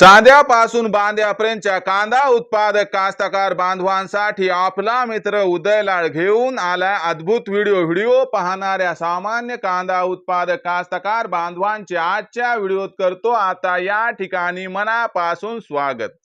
चांद्यापासून बांद्यापर्यंतच्या कांदा उत्पादक कास्तकार बांधवांसाठी आपला मित्र उदयलाळ घेऊन आलाय अद्भुत व्हिडिओ. व्हिडिओ पाहणाऱ्या सामान्य कांदा उत्पादक कास्तकार बांधवांचे आजच्या व्हिडिओत करतो. आता या ठिकाणी मनापासून स्वागत.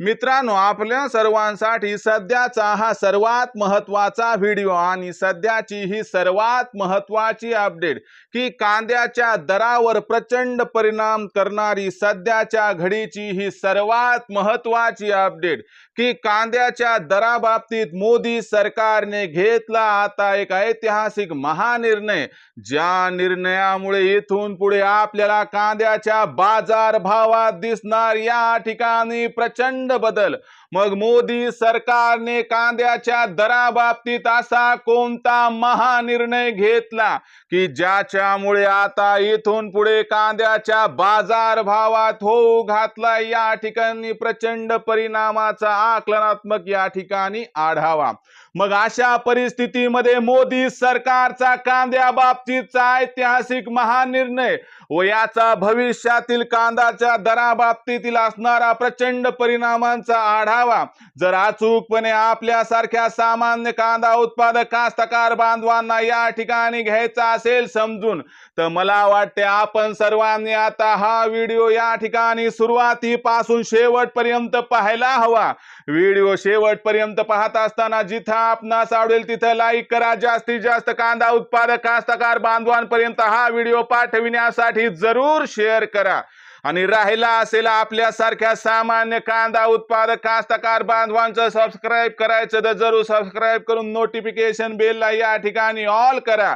मित्रांनो आपल्या सर्वांसाठी सध्याचा हा सर्वात महत्त्वाचा व्हिडिओ आणि सध्याची ही सर्वात महत्वाची अपडेट की कांद्याच्या दरावर प्रचंड परिणाम करणारी सध्याच्या घडीची ही सर्वात महत्वाची अपडेट की कांद्याच्या दराबाबतीत मोदी सरकारने घेतला आता एक ऐतिहासिक महानिर्णय ज्या निर्णयामुळे इथून पुढे आपल्याला कांद्याच्या बाजार भावात दिसणार या ठिकाणी प्रचंड बदल. मग मोदी सरकारने कांद्याच्या दराबाबतीत असा कोणता महानिर्णय घेतला की ज्याच्यामुळे आता इथून पुढे कांद्याच्या बाजार भावात होऊ घातला या ठिकाणी प्रचंड परिणामाचा आकलनात्मक या ठिकाणी आढावा. मग अशा परिस्थितीमध्ये मोदी सरकारचा कांद्या बाबतीतचा ऐतिहासिक महानिर्णय व याचा भविष्यातील कांद्याच्या दराबाबतीतील असणारा प्रचंड परिणाम कामांचा आढावा. जर अचूकपणे आपल्यासारख्या सामान्य कांदा उत्पादक कास्तकार बांधवांना या ठिकाणी घ्यायचा असेल समजून तर मला वाटते आपण सर्वांनी आता हा व्हिडिओ या ठिकाणी सुरुवातीपासून शेवटपर्यंत पाहायला हवा. व्हिडिओ शेवटपर्यंत पाहत असताना जिथं आपणास आवडेल तिथं लाईक करा. जास्तीत जास्त कांदा उत्पादक कास्तकार बांधवांपर्यंत हा व्हिडिओ पाठविण्यासाठी जरूर शेअर करा. आणि राहिला असेल आपल्यासारख्या सामान्य कांदा उत्पादक कास्तकार बांधवांचं सबस्क्राईब करायचं तर जरूर सबस्क्राईब करून नोटिफिकेशन बेलला या ठिकाणी ऑल करा.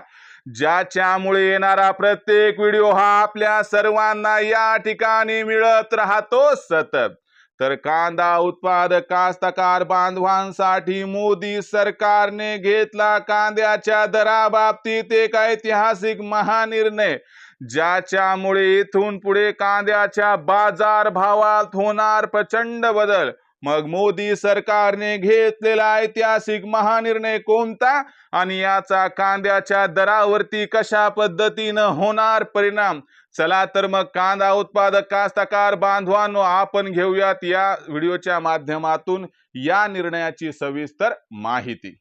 ज्याच्यामुळे येणारा प्रत्येक व्हिडिओ हा आपल्या सर्वांना या ठिकाणी मिळत राहतो सतत. तर कांदा उत्पादक कास्तकार बांधवांसाठी मोदी सरकारने घेतला कांद्याच्या दराबाबतीत एक ऐतिहासिक महानिर्णय. ज्याच्यामुळे इथून पुढे कांद्याच्या बाजार भावात होणार प्रचंड बदल. मग मोदी सरकारने घेतलेला ऐतिहासिक महानिर्णय कोणता? आणि याचा कांद्याच्या दरावरती कशा पद्धतीनं होणार परिणाम? चला तर मग कांदा उत्पादक कास्तकार बांधवांनो आपण घेऊयात या व्हिडिओच्या माध्यमातून या निर्णयाची सविस्तर माहिती.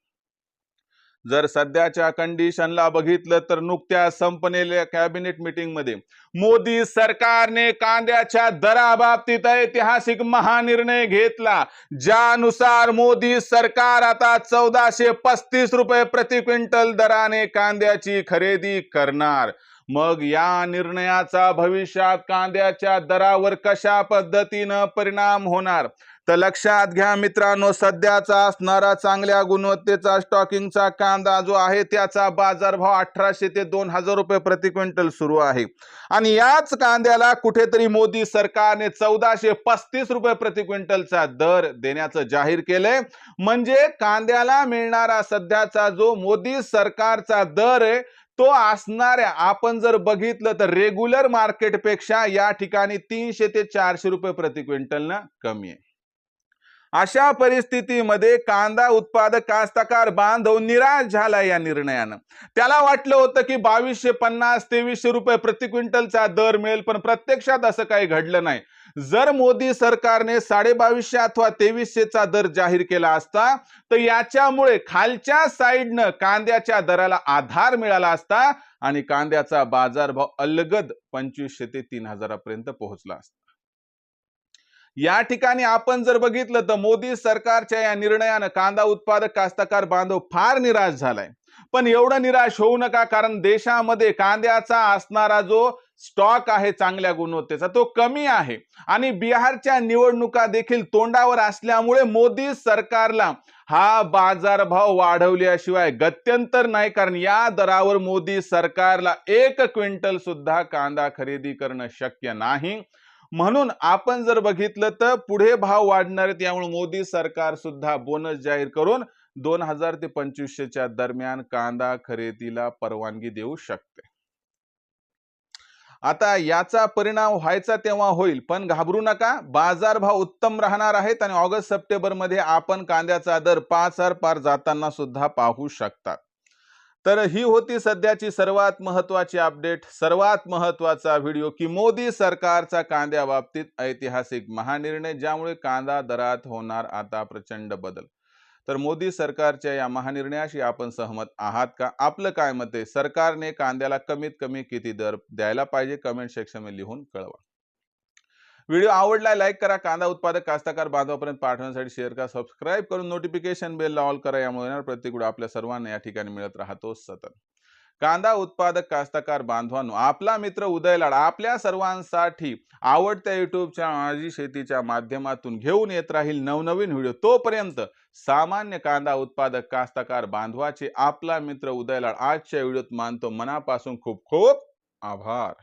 जर सध्याच्या कंडिशनला बघितलं तर नुकत्याच संपलेल्या कॅबिनेट मीटिंगमध्ये मोदी सरकारने कांद्याच्या दराबाबतीत ऐतिहासिक महानिर्णय घेतला. ज्यानुसार मोदी सरकार आता चौदाशे पस्तीस रुपये प्रति क्विंटल दराने कांद्याची खरेदी करणार. मग या निर्णयाचा भविष्यात कांद्याच्या दरावर कशा पद्धतीनं परिणाम होणार? तर लक्षात घ्या मित्रांनो सध्याचा असणारा चांगल्या गुणवत्तेचा स्टॉकिंगचा कांदा जो आहे त्याचा बाजारभाव अठराशे ते दोन हजार रुपये प्रति क्विंटल सुरू आहे. आणि याच कांद्याला कुठेतरी मोदी सरकारने चौदाशे पस्तीस रुपये प्रति क्विंटलचा दर देण्याचं जाहीर केलंय. म्हणजे कांद्याला मिळणारा सध्याचा जो मोदी सरकारचा दर आहे तो असणाऱ्या आपण जर बघितलं तर रेग्युलर मार्केटपेक्षा या ठिकाणी तीनशे ते चारशे रुपये प्रति क्विंटलनं कमी आहे. अशा परिस्थितीमध्ये कांदा उत्पादक कास्तकार बांधव निराश झाला या निर्णयानं. त्याला वाटलं होतं की बावीसशे पन्नास तेवीसशे रुपये प्रति क्विंटलचा दर मिळेल पण प्रत्यक्षात असं काही घडलं नाही. जर मोदी सरकारने साडे बावीसशे अथवा तेवीसशेचा दर जाहीर केला असता तर याच्यामुळे खालच्या साईडनं कांद्याच्या दराला आधार मिळाला असता आणि कांद्याचा बाजारभाव अलगद पंचवीसशे ते तीन हजारापर्यंत पोहोचला असता. या ठिकाणी आपण जर बघितलं तर मोदी सरकारच्या या निर्णयानं कांदा उत्पादक कास्तकार बांधव फार निराश झालाय. पण एवढं निराश होऊ नका कारण देशामध्ये कांद्याचा असणारा जो स्टॉक आहे चांगल्या गुणवत्तेचा तो कमी आहे. आणि बिहारच्या निवडणुका देखील तोंडावर असल्यामुळे मोदी सरकारला हा बाजारभाव वाढवल्याशिवाय गत्यंतर नाही कारण या दरावर मोदी सरकारला एक क्विंटल सुद्धा कांदा खरेदी करणं शक्य नाही. म्हणून आपण जर बघितलं तर पुढे भाव वाढणार आहेत यामुळे मोदी सरकार सुद्धा बोनस जाहीर करून दोन हजार ते पंचवीसशेच्या दरम्यान कांदा खरेदीला परवानगी देऊ शकते. आता याचा परिणाम व्हायचा तेव्हा होईल पण घाबरू नका. बाजार भाव उत्तम राहणार आहेत आणि ऑगस्ट सप्टेंबरमध्ये आपण कांद्याचा दर पाच हजार पार जाताना सुद्धा पाहू शकतात. तर ही होती सध्याची सर्वात महत्वाची अपडेट सर्वात महत्त्वाचा व्हिडिओ की मोदी सरकारचा कांद्या बाबतीत ऐतिहासिक महानिर्णय ज्यामुळे कांदा दरात होणार आता प्रचंड बदल. तर मोदी सरकारच्या या महानिर्णयाशी आपण सहमत आहात का? आपलं काय मत आहे? सरकारने कांद्याला कमीत कमी किती दर द्यायला पाहिजे? कमेंट सेक्शनमध्ये लिहून कळवा. व्हिडिओ आवडला लाईक करा कांदा उत्पादक कास्तकार बांधवापर्यंत पाठवण्यासाठी शेअर करा सबस्क्राईब करून नोटिफिकेशन बेलला ऑल करा यामुळे येणार प्रत्येक व्हिडिओ आपल्या सर्वांना या ठिकाणी मिळत राहतो सतत. कांदा उत्पादक कास्तकार बांधवांनो आपला मित्र उदय लाड आपल्या सर्वांसाठी आवडत्या युट्यूबच्या माझी शेतीच्या माध्यमातून घेऊन येत राहील नवनवीन व्हिडिओ. तोपर्यंत सामान्य कांदा उत्पादक कास्तकार बांधवाचे आपला मित्र उदय लाड आजच्या व्हिडिओत मानतो मनापासून खूप खूप आभार.